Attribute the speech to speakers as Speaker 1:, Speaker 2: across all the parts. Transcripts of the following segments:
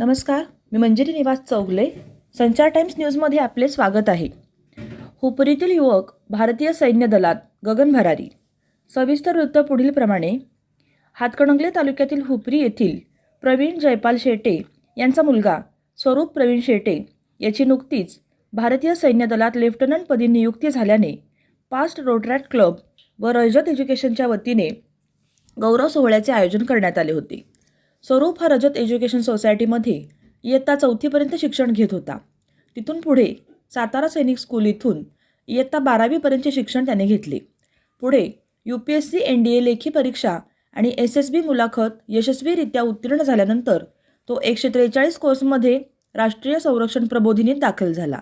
Speaker 1: नमस्कार मी मंजिरी निवास चौगले संचार टाइम्स न्यूजमध्ये आपले स्वागत आहे. हुपरीतील युवक भारतीय सैन्य दलात गगन भरारी. सविस्तर वृत्त पुढीलप्रमाणे हातकणंगले तालुक्यातील हुपरी येथील प्रवीण जयपाल शेटे यांचा मुलगा स्वरूप प्रवीण शेटे याची नुकतीच भारतीय सैन्य दलात लेफ्टनंटपदी नियुक्ती झाल्याने पास्ट रोटरॅट क्लब व रजत एज्युकेशनच्या वतीने गौरव सोहळ्याचे आयोजन करण्यात आले होते. स्वरूप हा रजत एज्युकेशन सोसायटीमध्ये इयत्ता चौथीपर्यंत शिक्षण घेत होता. तिथून पुढे सातारा सैनिक स्कूल इथून इयत्ता बारावीपर्यंतचे शिक्षण त्याने घेतले. पुढे U P S C N D A लेखी परीक्षा आणि एस एस बी मुलाखत यशस्वीरित्या उत्तीर्ण झाल्यानंतर तो एकशे त्रेचाळीस कोर्समध्ये राष्ट्रीय संरक्षण प्रबोधिनीत दाखल झाला.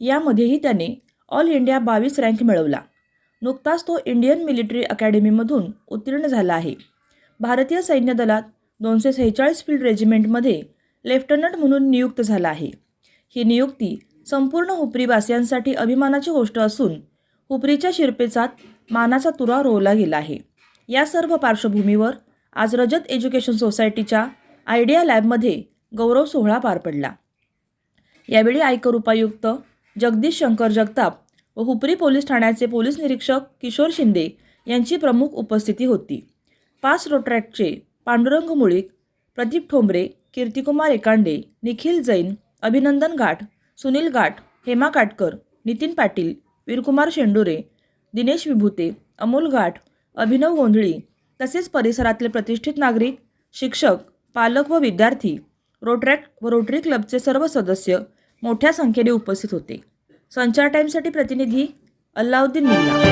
Speaker 1: यामध्येही त्याने ऑल इंडिया बावीस रँक मिळवला. नुकताच तो इंडियन मिलिटरी अकॅडमीमधून उत्तीर्ण झाला आहे. भारतीय सैन्य दलात दोनशे सेहेचाळीस फील्ड रेजिमेंटमध्ये लेफ्टनंट म्हणून नियुक्त झाला आहे. ही नियुक्ती संपूर्ण हुपरीवासियांसाठी अभिमानाची गोष्ट असून हुपरीच्या शिरपेचात मानाचा तुरा रोवला गेला आहे. या सर्व पार्श्वभूमीवर आज रजत एज्युकेशन सोसायटीच्या आयडिया लॅबमध्ये गौरव सोहळा पार पडला. यावेळी आयकर उपायुक्त जगदीश शंकर जगताप व हुपरी पोलीस ठाण्याचे पोलीस निरीक्षक किशोर शिंदे यांची प्रमुख उपस्थिती होती. पाच रोट्रॅकचे पांडुरंग मुळीक प्रदीप ठोंबरे कीर्तिकुमार एकांडे निखिल जैन अभिनंदन गाठ सुनील गाठ हेमा काटकर नितीन पाटील वीरकुमार शेंडुरे दिनेश विभूते अमोल गाठ अभिनव गोंधळी तसेच परिसरातले प्रतिष्ठित नागरिक शिक्षक पालक व विद्यार्थी रोटरॅक्ट व रोटरी क्लबचे सर्व सदस्य मोठ्या संख्येने उपस्थित होते. संचार टाईमसाठी प्रतिनिधी अल्लाउद्दीन मिल्ला.